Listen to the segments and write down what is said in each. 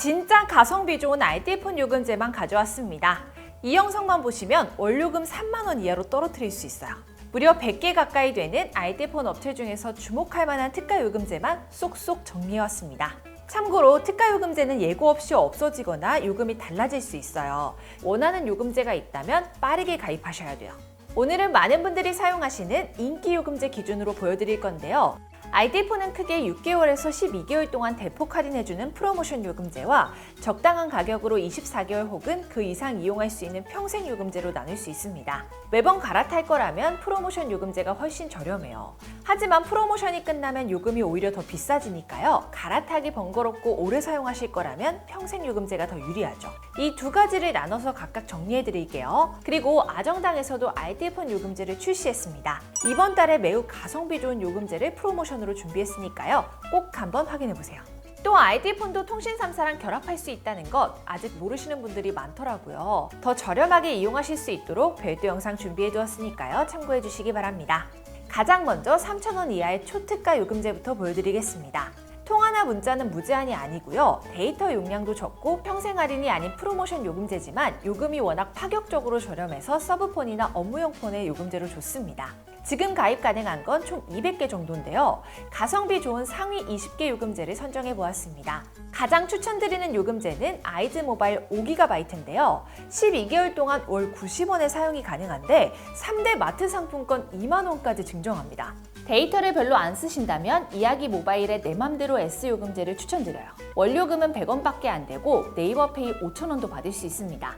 진짜 가성비 좋은 알뜰폰 요금제만 가져왔습니다. 이 영상만 보시면 월요금 3만원 이하로 떨어뜨릴 수 있어요. 무려 100개 가까이 되는 알뜰폰 업체 중에서 주목할 만한 특가 요금제만 쏙쏙 정리해왔습니다. 참고로 특가 요금제는 예고 없이 없어지거나 요금이 달라질 수 있어요. 원하는 요금제가 있다면 빠르게 가입하셔야 돼요. 오늘은 많은 분들이 사용하시는 인기 요금제 기준으로 보여드릴 건데요. 아이디폰은 크게 6개월에서 12개월 동안 대폭 할인해주는 프로모션 요금제와 적당한 가격으로 24개월 혹은 그 이상 이용할 수 있는 평생 요금제로 나눌 수 있습니다. 매번 갈아탈 거라면 프로모션 요금제가 훨씬 저렴해요. 하지만 프로모션이 끝나면 요금이 오히려 더 비싸지니까요. 갈아타기 번거롭고 오래 사용하실 거라면 평생 요금제가 더 유리하죠. 이 두 가지를 나눠서 각각 정리해 드릴게요. 그리고 아정당에서도 알뜰폰 요금제를 출시했습니다. 이번 달에 매우 가성비 좋은 요금제를 프로모션 으로 준비했으니까요. 꼭 한번 확인해 보세요. 또 아이디폰도 통신 3사랑 결합할 수 있다는 것 아직 모르시는 분들이 많더라고요. 더 저렴하게 이용하실 수 있도록 별도 영상 준비해 두었으니까요. 참고해 주시기 바랍니다. 가장 먼저 3,000원 이하의 초특가 요금제부터 보여드리겠습니다. 통화나 문자는 무제한이 아니고요. 데이터 용량도 적고 평생 할인이 아닌 프로모션 요금제지만 요금이 워낙 파격적으로 저렴해서 서브폰이나 업무용 폰의 요금제로 좋습니다. 지금 가입 가능한 건 총 200개 정도인데요. 가성비 좋은 상위 20개 요금제를 선정해 보았습니다. 가장 추천드리는 요금제는 아이즈 모바일 5GB인데요. 12개월 동안 월 90원의 사용이 가능한데 3대 마트 상품권 2만 원까지 증정합니다. 데이터를 별로 안 쓰신다면 이야기 모바일의 내 맘대로 S 요금제를 추천드려요. 원료금은 100원밖에 안 되고 네이버 페이 5,000원도 받을 수 있습니다.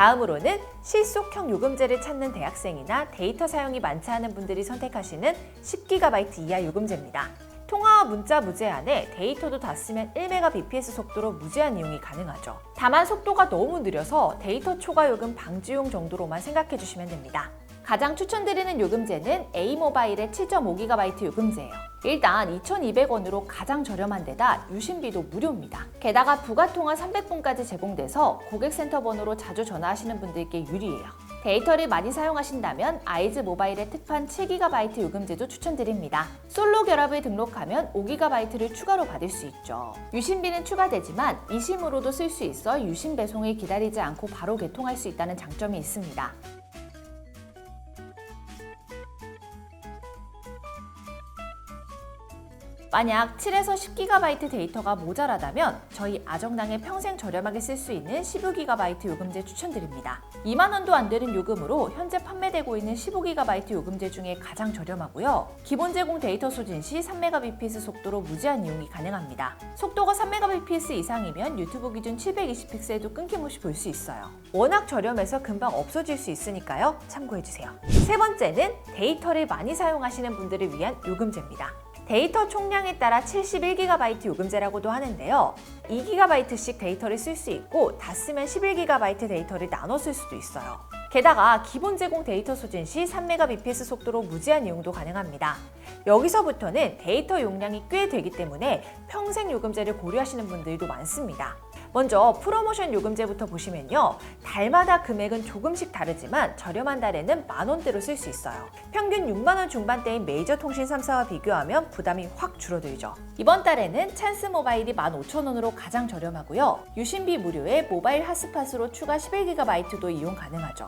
다음으로는 실속형 요금제를 찾는 대학생이나 데이터 사용이 많지 않은 분들이 선택하시는 10GB 이하 요금제입니다. 통화와 문자 무제한에 데이터도 다 쓰면 1Mbps 속도로 무제한 이용이 가능하죠. 다만 속도가 너무 느려서 데이터 초과 요금 방지용 정도로만 생각해 주시면 됩니다. 가장 추천드리는 요금제는 A모바일의 7.5GB 요금제예요. 일단 2,200원으로 가장 저렴한 데다 유심비도 무료입니다. 게다가 부가통화 300분까지 제공돼서 고객센터 번호로 자주 전화하시는 분들께 유리해요. 데이터를 많이 사용하신다면 아이즈 모바일의 특판 7GB 요금제도 추천드립니다. 솔로 결합을 등록하면 5GB를 추가로 받을 수 있죠. 유심비는 추가되지만 이심으로도 쓸 수 있어 유심 배송을 기다리지 않고 바로 개통할 수 있다는 장점이 있습니다. 만약 7에서 10GB 데이터가 모자라다면 저희 아정당에 평생 저렴하게 쓸 수 있는 15GB 요금제 추천드립니다. 2만 원도 안 되는 요금으로 현재 판매되고 있는 15GB 요금제 중에 가장 저렴하고요. 기본 제공 데이터 소진 시 3Mbps 속도로 무제한 이용이 가능합니다. 속도가 3Mbps 이상이면 유튜브 기준 720픽셀도 끊김없이 볼 수 있어요. 워낙 저렴해서 금방 없어질 수 있으니까요. 참고해주세요. 세 번째는 데이터를 많이 사용하시는 분들을 위한 요금제입니다. 데이터 총량에 따라 71GB 요금제라고도 하는데요. 2GB씩 데이터를 쓸 수 있고 다 쓰면 11GB 데이터를 나눠 쓸 수도 있어요. 게다가 기본 제공 데이터 소진 시 3Mbps 속도로 무제한 이용도 가능합니다. 여기서부터는 데이터 용량이 꽤 되기 때문에 평생 요금제를 고려하시는 분들도 많습니다. 먼저 프로모션 요금제부터 보시면요. 달마다 금액은 조금씩 다르지만 저렴한 달에는 만 원대로 쓸 수 있어요. 평균 6만 원 중반대인 메이저 통신 3사와 비교하면 부담이 확 줄어들죠. 이번 달에는 찬스 모바일이 15,000원으로 가장 저렴하고요. 유심비 무료에 모바일 핫스팟으로 추가 11GB도 이용 가능하죠.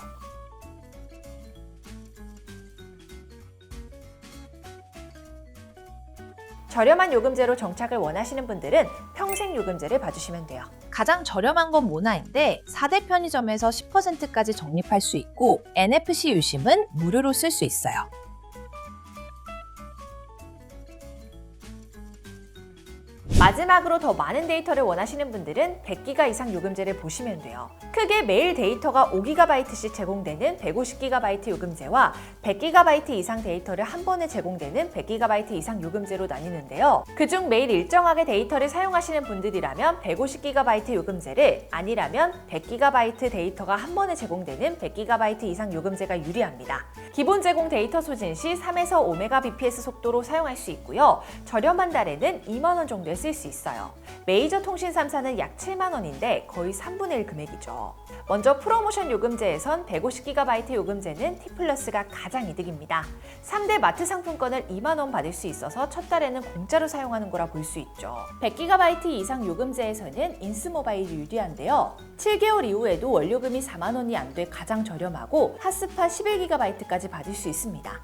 저렴한 요금제로 정착을 원하시는 분들은 평생 요금제를 봐주시면 돼요. 가장 저렴한 건 모나인데 4대 편의점에서 10%까지 적립할 수 있고 NFC 유심은 무료로 쓸 수 있어요. 마지막으로 더 많은 데이터를 원하시는 분들은 100기가 이상 요금제를 보시면 돼요. 크게 매일 데이터가 5GB씩 제공되는 150GB 요금제와 100GB 이상 데이터를 한 번에 제공되는 100GB 이상 요금제로 나뉘는데요. 그중 매일 일정하게 데이터를 사용하시는 분들이라면 150GB 요금제를 아니라면 100GB 데이터가 한 번에 제공되는 100GB 이상 요금제가 유리합니다. 기본 제공 데이터 소진 시 3에서 5Mbps 속도로 사용할 수 있고요. 저렴한 달에는 2만 원 정도에 쓸수 있어요. 메이저 통신 3사는 약 7만 원인데 거의 3분의 1 금액이죠. 먼저 프로모션 요금제에선 150GB 요금제는 T 플러스가 가장 이득입니다. 3대 마트 상품권을 2만 원 받을 수 있어서 첫 달에는 공짜로 사용하는 거라 볼 수 있죠. 100GB 이상 요금제에서는 인스 모바일이 유리한데요. 7개월 이후에도 원료금이 4만 원이 안 돼 가장 저렴하고 핫스팟 11GB까지 받을 수 있습니다.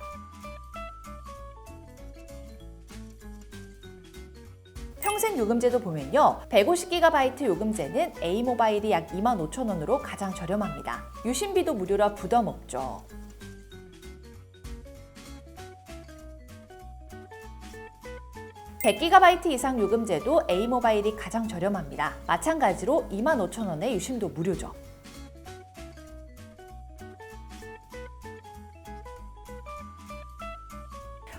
평생 요금제도 보면요. 150GB 요금제는 A 모바일이 약 25,000원으로 가장 저렴합니다. 유심비도 무료라 부담 없죠. (100GB) 이상 요금제도 A 모바일이 가장 저렴합니다. 마찬가지로 (25,000원에) 유심도 무료죠.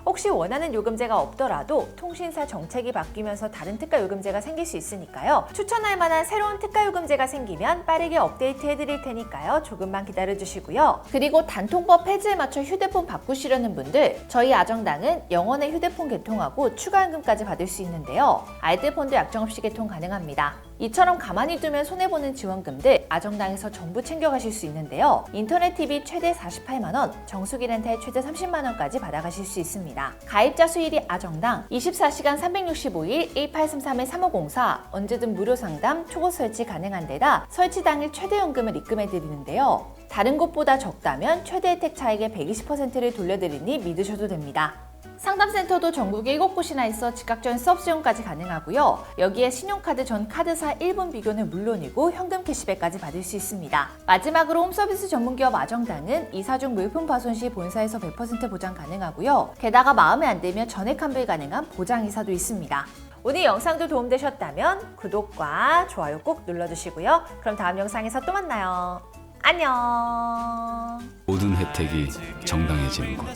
혹시 원하는 요금제가 없더라도 통신사 정책이 바뀌면서 다른 특가 요금제가 생길 수 있으니까요. 추천할 만한 새로운 특가 요금제가 생기면 빠르게 업데이트 해드릴 테니까요. 조금만 기다려 주시고요. 그리고 단통법 폐지에 맞춰 휴대폰 바꾸시려는 분들 저희 아정당은 영원의 휴대폰 개통하고 추가 현금까지 받을 수 있는데요. 알뜰폰도 약정 없이 개통 가능합니다. 이처럼 가만히 두면 손해보는 지원금들 아정당에서 전부 챙겨가실 수 있는데요. 인터넷 TV 최대 48만 원, 정수기 렌탈 최대 30만 원까지 받아가실 수 있습니다. 가입자 수일이 아정당 24시간 365일 1833-3504 언제든 무료 상담, 초고 설치 가능한 데다 설치 당일 최대 연금을 입금해 드리는데요. 다른 곳보다 적다면 최대 혜택 차익의 120%를 돌려드리니 믿으셔도 됩니다. 상담센터도 전국 7곳이나 있어 즉각적인 수업 수용까지 가능하고요. 여기에 신용카드 전 카드사 1분 비교는 물론이고 현금 캐시백까지 받을 수 있습니다. 마지막으로 홈서비스 전문기업 아정당은 이사 중 물품 파손 시 본사에서 100% 보장 가능하고요. 게다가 마음에 안 들면 전액 환불 가능한 보장 이사도 있습니다. 오늘 영상도 도움되셨다면 구독과 좋아요 꼭 눌러주시고요. 그럼 다음 영상에서 또 만나요. 안녕. 모든 혜택이 정당해지는 곳.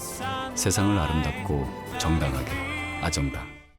세상을 아름답고 정당하게 아정당.